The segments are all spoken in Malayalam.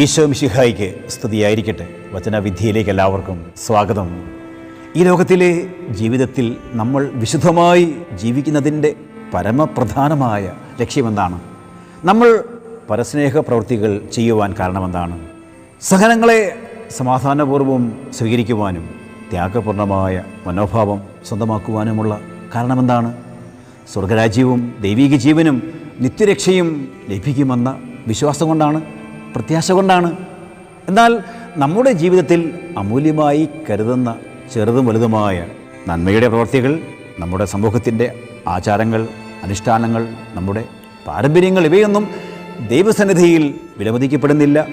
ഈശോ മിശിഹായിക്ക് സ്തുതിയായിരിക്കട്ടെ. വചനവിദ്യയിലേക്ക് എല്ലാവർക്കും സ്വാഗതം. ഈ ലോകത്തിലെ ജീവിതത്തിൽ നമ്മൾ വിശുദ്ധമായി ജീവിക്കുന്നതിന്റെ പരമപ്രധാനമായ ലക്ഷ്യമെന്താണ്? നമ്മൾ പരസ്നേഹ പ്രവൃത്തികൾ ചെയ്യുവാൻ കാരണമെന്താണ്? സഹനങ്ങളെ സമാധാനപൂർവം സ്വീകരിക്കുവാനും ത്യാഗപൂർണമായ മനോഭാവം സ്വന്തമാക്കുവാനുമുള്ള കാരണമെന്താണ്? സ്വർഗരാജ്യവും ദൈവീക ജീവനും നിത്യരക്ഷയും ലഭിക്കുമെന്ന വിശ്വാസം കൊണ്ടാണ് പ്രത്യാശ കൊണ്ടാണ്. എന്നാൽ നമ്മുടെ ജീവിതത്തിൽ അമൂല്യമായി കരുതുന്ന ചെറുതും വലുതുമായ നന്മയുടെ പ്രവർത്തികൾ നമ്മുടെ സമൂഹത്തിന്റെ ആചാരങ്ങൾ അനുഷ്ഠാനങ്ങൾ നമ്മുടെ പാരമ്പര്യങ്ങൾ ഇവയൊന്നും ദൈവസന്നിധിയിൽ വിലമതിക്കപ്പെടുന്നില്ല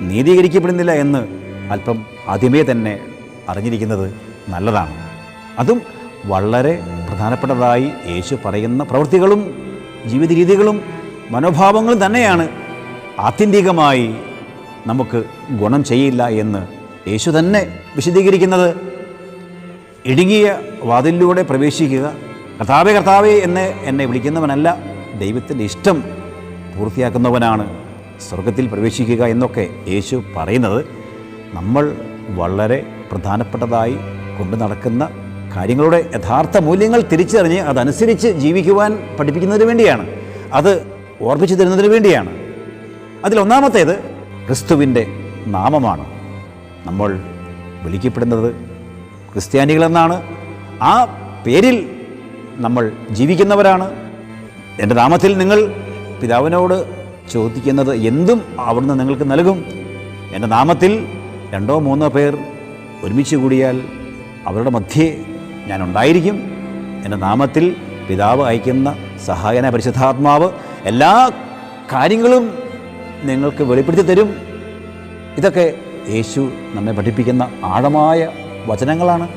നീതീകരിക്കപ്പെടുന്നില്ല എന്ന് അല്പം ആദ്യമേ തന്നെ അറിഞ്ഞിരിക്കുന്നത് നല്ലതാണ്. അതും വളരെ പ്രധാനപ്പെട്ടതായി യേശു പറയുന്ന പ്രവൃത്തികളും ജീവിത രീതികളും മനോഭാവങ്ങളും തന്നെയാണ് ആത്യന്തികമായി നമുക്ക് ഗുണം ചെയ്യില്ല എന്ന് യേശു തന്നെ വിശദീകരിക്കുന്നത്. ഇടുങ്ങിയ വാതിലിലൂടെ പ്രവേശിക്കുക. കർത്താവെ കർത്താവെ എന്ന് എന്നെ വിളിക്കുന്നവനല്ല ദൈവത്തിന്റെ ഇഷ്ടം പൂർത്തിയാക്കുന്നവനാണ്. സ്വർഗത്തിൽ പ്രവേശിക്കുക എന്നൊക്കെ യേശു പറയുന്നത്. നമ്മൾ വളരെ പ്രധാനപ്പെട്ടതായി കൊണ്ടു നടക്കുന്ന കാര്യങ്ങളുടെ യഥാർത്ഥ മൂല്യങ്ങൾ തിരിച്ചറിഞ്ഞ് അതനുസരിച്ച് ജീവിക്കുവാൻ പഠിപ്പിക്കുന്നതിന് വേണ്ടിയാണ്. അത് ഓർമ്മിച്ചു തരുന്നതിന് വേണ്ടിയാണ്. അതിലൊന്നാമത്തേത് ക്രിസ്തുവിന്റെ നാമമാണ്. നമ്മൾ വിളിക്കപ്പെടുന്നത് ക്രിസ്ത്യാനികളെന്നാണ്. ആ പേരിൽ നമ്മൾ ജീവിക്കുന്നവരാണ്. എന്റെ നാമത്തിൽ നിങ്ങൾ പിതാവിനോട് ചോദിക്കുന്നത് എന്തും അവിടുന്ന് നിങ്ങൾക്ക് നൽകും. എന്റെ നാമത്തിൽ രണ്ടോ മൂന്നോ പേർ ഒരുമിച്ച് കൂടിയാൽ അവരുടെ മധ്യേ ഞാൻ ഉണ്ടായിരിക്കും. എന്റെ നാമത്തിൽ പിതാവ് അയക്കുന്ന സഹായന പരിശുദ്ധാത്മാവ് എല്ലാ കാര്യങ്ങളും നിങ്ങൾക്ക് വെളിപ്പെടുത്തി തരും. ഇതൊക്കെ യേശു നമ്മെ പഠിപ്പിക്കുന്ന ആഴമായ വചനങ്ങളാണ്.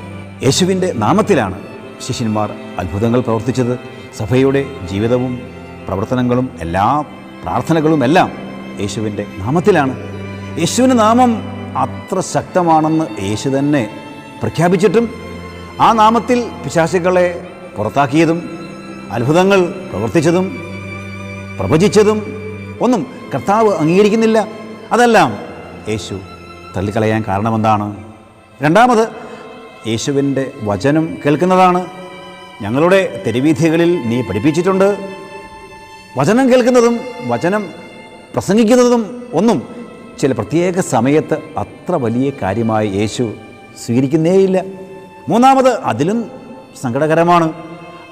യേശുവിന്റെ നാമത്തിലാണ് ശിഷ്യന്മാർ അത്ഭുതങ്ങൾ പ്രവർത്തിച്ചത്. സഭയുടെ ജീവിതവും പ്രവർത്തനങ്ങളും എല്ലാ പ്രാർത്ഥനകളും എല്ലാം യേശുവിന്റെ നാമത്തിലാണ്. യേശുവിന്റെ നാമം അത്ര ശക്തമാണെന്ന് യേശു തന്നെ പ്രഖ്യാപിച്ചിട്ടും ആ നാമത്തിൽ പിശാചുക്കളെ പുറത്താക്കിയതും അത്ഭുതങ്ങൾ പ്രവർത്തിച്ചതും പ്രവചിച്ചതും ഒന്നും കർത്താവ് അംഗീകരിക്കുന്നില്ല. അതെല്ലാം യേശു തള്ളിക്കളയാൻ കാരണമെന്താണ്? രണ്ടാമത് യേശുവിന്റെ വചനം കേൾക്കുന്നതാണ്. ഞങ്ങളുടെ തെരുവീഥികളിൽ നീ പഠിപ്പിച്ചിട്ടുണ്ട്. വചനം കേൾക്കുന്നതും വചനം പ്രസംഗിക്കുന്നതും ഒന്നും ചില പ്രത്യേക സമയത്ത് അത്ര വലിയ കാര്യമായി യേശു സ്വീകരിക്കുന്നേയില്ല. മൂന്നാമത് അതിലും സങ്കടകരമാണ്.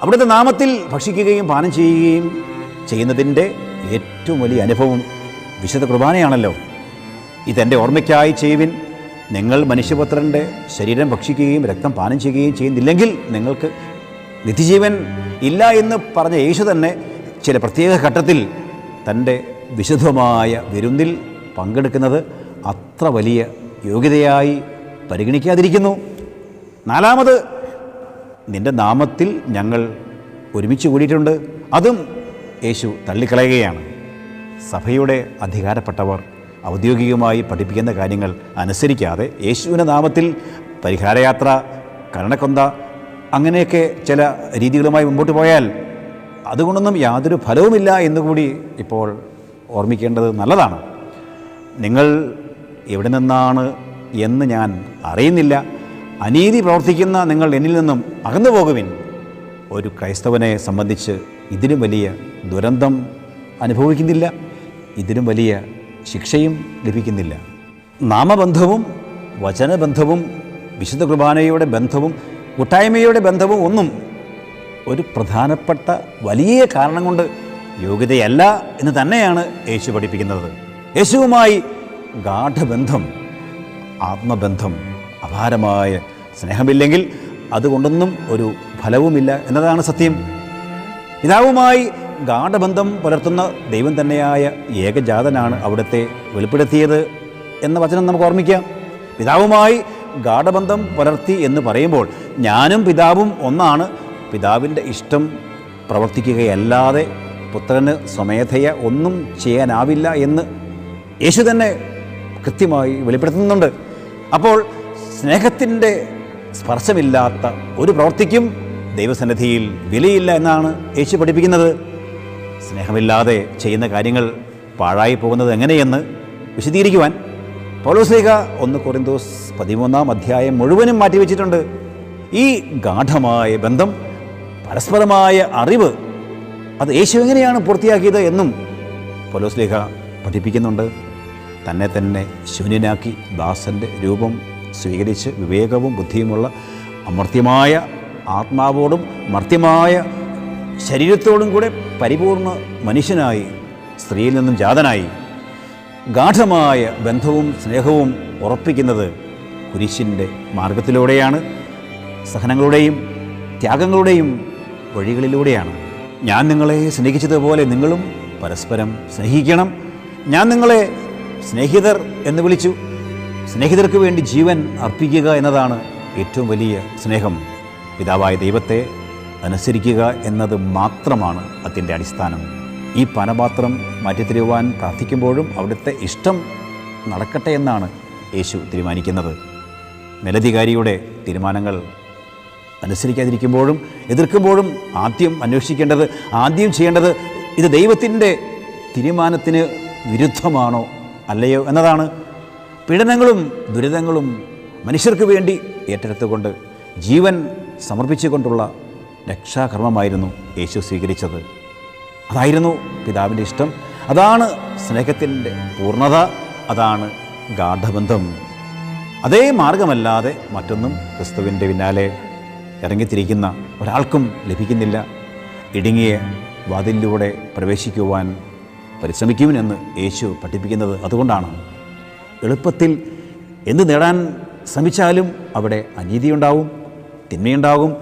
അവിടുത്തെ നാമത്തിൽ ഭക്ഷിക്കുകയും പാനം ചെയ്യുകയും ചെയ്യുന്നതിന്റെ ഏറ്റവും വലിയ അനുഭവം വിശുദ്ധ കുർബാനയാണല്ലോ. ഇതെന്റെ ഓർമ്മയ്ക്കായി ചെയ്യുവിൻ. നിങ്ങൾ മനുഷ്യപുത്രന്റെ ശരീരം ഭക്ഷിക്കുകയും രക്തം പാനം ചെയ്യുകയും ചെയ്യുന്നില്ലെങ്കിൽ നിങ്ങൾക്ക് നിത്യജീവൻ ഇല്ല എന്ന് പറഞ്ഞ യേശു തന്നെ ചില പ്രത്യേക ഘട്ടത്തിൽ തന്റെ വിശുദ്ധമായ വിരുന്നിൽ പങ്കെടുക്കുന്നത് അത്ര വലിയ യോഗ്യതയായി പരിഗണിക്കാതിരിക്കുന്നു. നാലാമത് നിന്റെ നാമത്തിൽ ഞങ്ങൾ ഒരുമിച്ച് കൂടിയിട്ടുണ്ട്. അതും യേശു തള്ളിക്കളയുകയാണ്. സഭയുടെ അധികാരപ്പെട്ടവർ ഔദ്യോഗികമായി പഠിപ്പിക്കുന്ന കാര്യങ്ങൾ അനുസരിക്കാതെ യേശുവിന്റെ നാമത്തിൽ പരിഹാരയാത്ര കരണക്കൊന്ത അങ്ങനെയൊക്കെ ചില രീതികളുമായി മുമ്പോട്ട് പോയാൽ അതുകൊണ്ടൊന്നും യാതൊരു ഫലവുമില്ല എന്നുകൂടി ഇപ്പോൾ ഓർമ്മിക്കേണ്ടത് നല്ലതാണ്. നിങ്ങൾ എവിടെ നിന്നാണ് എന്ന് ഞാൻ അറിയുന്നില്ല. അനീതി പ്രവർത്തിക്കുന്ന നിങ്ങൾ എന്നിൽ നിന്നും അകന്നു പോകുവിൻ ഒരു ക്രൈസ്തവനെ സംബന്ധിച്ച് ഇതിലും വലിയ ദുരന്തം അനുഭവിക്കുന്നില്ല ഇതിലും വലിയ ശിക്ഷയും ലഭിക്കുന്നില്ല. നാമബന്ധവും വചനബന്ധവും വിശുദ്ധ കുർബാനയുടെ ബന്ധവും കൂട്ടായ്മയുടെ ബന്ധവും ഒന്നും ഒരു പ്രധാനപ്പെട്ട വലിയ കാരണം കൊണ്ട് യോഗ്യതയല്ല എന്ന് തന്നെയാണ് യേശു പഠിപ്പിക്കുന്നത്. യേശുവുമായി ഗാഠബന്ധം ആത്മബന്ധം അപാരമായ സ്നേഹമില്ലെങ്കിൽ അതുകൊണ്ടൊന്നും ഒരു ഫലവുമില്ല എന്നതാണ് സത്യം. പിതാവുമായി ഗാഠബന്ധം പുലർത്തുന്ന ദൈവം തന്നെയായ ഏകജാതനാണ് അവിടുത്തെ വെളിപ്പെടുത്തിയത് എന്ന വചനം നമുക്ക് ഓർമ്മിക്കാം. പിതാവുമായി ഗാഠബന്ധം പുലർത്തി എന്ന് പറയുമ്പോൾ ഞാനും പിതാവും ഒന്നാണ്. പിതാവിന്റെ ഇഷ്ടം പ്രവർത്തിക്കുകയല്ലാതെ പുത്രന് സ്വമേധയ ഒന്നും ചെയ്യാനാവില്ല എന്ന് യേശു തന്നെ കൃത്യമായി വെളിപ്പെടുത്തുന്നുണ്ട്. അപ്പോൾ സ്നേഹത്തിന്റെ സ്പർശമില്ലാത്ത ഒരു പ്രവൃത്തിക്കും ദൈവസന്നിധിയിൽ വിലയില്ല എന്നാണ് യേശു പഠിപ്പിക്കുന്നത്. സ്നേഹമില്ലാതെ ചെയ്യുന്ന കാര്യങ്ങൾ പാഴായി പോകുന്നത് എങ്ങനെയെന്ന് വിശദീകരിക്കുവാൻ പൗലോസ്ലീഹ ഒന്ന് കൊറിന്തോസ് പതിമൂന്നാം അധ്യായം മുഴുവനും മാറ്റിവെച്ചിട്ടുണ്ട്. ഈ ഗാഠമായ ബന്ധം പരസ്പരമായ അറിവ് അത് യേശു എങ്ങനെയാണ് പൂർത്തിയാക്കിയത് എന്നും പൗലോസ്ലീഹ പഠിപ്പിക്കുന്നുണ്ട്. തന്നെ തന്നെ ശൂന്യനാക്കി ദാസന്റെ രൂപം സ്വീകരിച്ച് വിവേകവും ബുദ്ധിയുമുള്ള അമർത്യമായ ആത്മാവോടും മർത്യമായ ശരീരത്തോടും കൂടെ പരിപൂർണ മനുഷ്യനായി സ്ത്രീയിൽ നിന്നും ജാതനായി ഗാഠമായ ബന്ധവും സ്നേഹവും ഉറപ്പിക്കുന്നത് കുരിശിന്റെ മാർഗത്തിലൂടെയാണ് സഹനങ്ങളുടെയും ത്യാഗങ്ങളുടെയും വഴികളിലൂടെയാണ്. ഞാൻ നിങ്ങളെ സ്നേഹിച്ചതുപോലെ നിങ്ങളും പരസ്പരം സ്നേഹിക്കണം. ഞാൻ നിങ്ങളെ സ്നേഹിതർ എന്ന് വിളിച്ചു. സ്നേഹിതർക്ക് വേണ്ടി ജീവൻ അർപ്പിക്കുക എന്നതാണ് ഏറ്റവും വലിയ സ്നേഹം. പിതാവായ ദൈവത്തെ അനുസരിക്കുക എന്നത് മാത്രമാണ് അതിന്റെ അടിസ്ഥാനം. ഈ പാനപാത്രം മാറ്റിത്തരുവാൻ പ്രാർത്ഥിക്കുമ്പോഴും അവിടുത്തെ ഇഷ്ടം നടക്കട്ടെ എന്നാണ് യേശു തീരുമാനിക്കുന്നത്. മേലധികാരിയുടെ തീരുമാനങ്ങൾ അനുസരിക്കാതിരിക്കുമ്പോഴും എതിർക്കുമ്പോഴും ആദ്യം അന്വേഷിക്കേണ്ടത് ആദ്യം ചെയ്യേണ്ടത് ഇത് ദൈവത്തിന്റെ തീരുമാനത്തിന് വിരുദ്ധമാണോ അല്ലയോ എന്നതാണ് പീഡനങ്ങളും ദുരിതങ്ങളും മനുഷ്യർക്ക് വേണ്ടി ഏറ്റെടുത്തുകൊണ്ട് ജീവൻ സമർപ്പിച്ചുകൊണ്ടുള്ള രക്ഷാകർമ്മമായിരുന്നു യേശു സ്വീകരിച്ചത്. അതായിരുന്നു പിതാവിന്റെ ഇഷ്ടം. അതാണ് സ്നേഹത്തിന്റെ പൂർണത. അതാണ് ഗാഠബന്ധം. അതേ മാർഗമല്ലാതെ മറ്റൊന്നും ക്രിസ്തുവിന്റെ പിന്നാലെ ഇറങ്ങിത്തിരിക്കുന്ന ഒരാൾക്കും ലഭിക്കുന്നില്ല. ഇടുങ്ങിയ വാതിലിലൂടെ പ്രവേശിക്കുവാൻ പരിശ്രമിക്കുമെന്ന് യേശു പഠിപ്പിക്കുന്നത് അതുകൊണ്ടാണ്. എളുപ്പത്തിൽ എന്ത് നേടാൻ ശ്രമിച്ചാലും അവിടെ അനീതിയുണ്ടാവും. തിന്മയുണ്ടാകും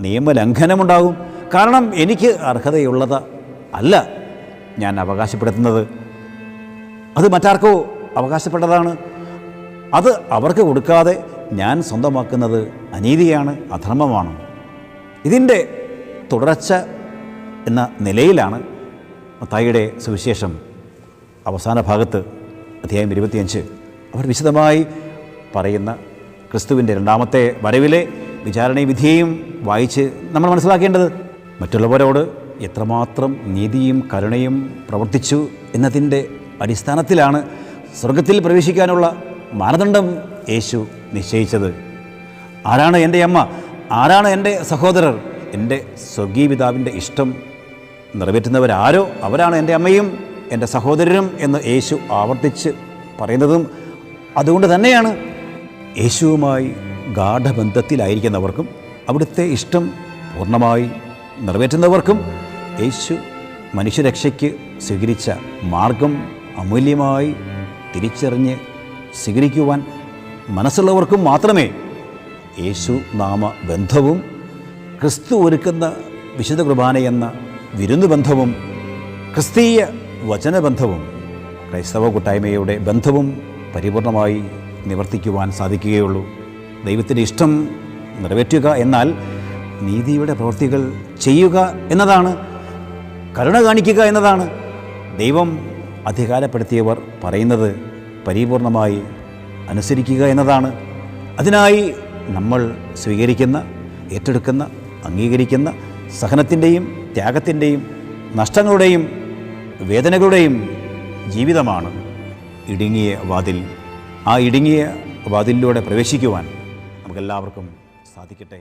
നിയമലംഘനമുണ്ടാകും. കാരണം എനിക്ക് അർഹതയുള്ളത് അല്ല ഞാൻ അവകാശപ്പെടുത്തുന്നത്. അത് മറ്റാർക്കോ അവകാശപ്പെട്ടതാണ്. അത് അവർക്ക് കൊടുക്കാതെ ഞാൻ സ്വന്തമാക്കുന്നത് അനീതിയാണ് അധർമ്മമാണ്. ഇതിന്റെ തുടർച്ച എന്ന നിലയിലാണ് മത്തായിയുടെ സുവിശേഷം അവസാന ഭാഗത്ത് അധ്യായം ഇരുപത്തിയഞ്ച്. അവർ വിശദമായി പറയുന്ന ക്രിസ്തുവിന്റെ രണ്ടാമത്തെ വരവിലെ വിചാരണയും വിധിയെയും വായിച്ച് നമ്മൾ മനസ്സിലാക്കേണ്ടത് മറ്റുള്ളവരോട് എത്രമാത്രം നീതിയും കരുണയും പ്രവർത്തിച്ചു എന്നതിന്റെ അടിസ്ഥാനത്തിലാണ് സ്വർഗത്തിൽ പ്രവേശിക്കാനുള്ള മാനദണ്ഡം യേശു നിശ്ചയിച്ചത്. ആരാണ് എന്റെ അമ്മ? ആരാണ് എന്റെ സഹോദരർ? എന്റെ സ്വർഗീയ പിതാവിന്റെ ഇഷ്ടം നിറവേറ്റുന്നവരാരോ? അവരാണ് എന്റെ അമ്മയും എന്റെ സഹോദരനും എന്ന് യേശു ആവർത്തിച്ച് പറയുന്നതും അതുകൊണ്ട് തന്നെയാണ് യേശുവുമായി ഗാഠബന്ധത്തിലായിരിക്കുന്നവർക്കും അവിടുത്തെ ഇഷ്ടം പൂർണമായി നിറവേറ്റുന്നവർക്കും യേശു മനുഷ്യരക്ഷയ്ക്ക് സ്വീകരിച്ച മാർഗം അമൂല്യമായി തിരിച്ചറിഞ്ഞ് സ്വീകരിക്കുവാൻ മനസ്സുള്ളവർക്കും മാത്രമേ യേശു നാമ ബന്ധവും ക്രിസ്തു ഒരുക്കുന്ന വിശുദ്ധ കുർബാന എന്ന വിരുന്ന് ബന്ധവും ക്രിസ്തീയ വചനബന്ധവും ക്രൈസ്തവ കൂട്ടായ്മയുടെ ബന്ധവും പരിപൂർണമായി നിവർത്തിക്കുവാൻ സാധിക്കുകയുള്ളൂ. ദൈവത്തിന്റെ ഇഷ്ടം നിറവേറ്റുക എന്നാൽ നീതിയുടെ പ്രവൃത്തികൾ ചെയ്യുക എന്നതാണ് കരുണ കാണിക്കുക എന്നതാണ്. ദൈവം അധികാരപ്പെടുത്തിയവർ പറയുന്നത് പരിപൂർണമായി അനുസരിക്കുക എന്നതാണ്. അതിനായി നമ്മൾ സ്വീകരിക്കുന്ന ഏറ്റെടുക്കുന്ന അംഗീകരിക്കുന്ന സഹനത്തിന്റെയും ത്യാഗത്തിന്റെയും നഷ്ടങ്ങളുടെയും വേദനകളുടെയും ജീവിതമാണ് ഇടുങ്ങിയ വാതിൽ. ആ ഇടുങ്ങിയ വാതിലിലൂടെ പ്രവേശിക്കുവാൻ നമുക്കെല്ലാവർക്കും സാധിക്കട്ടെ.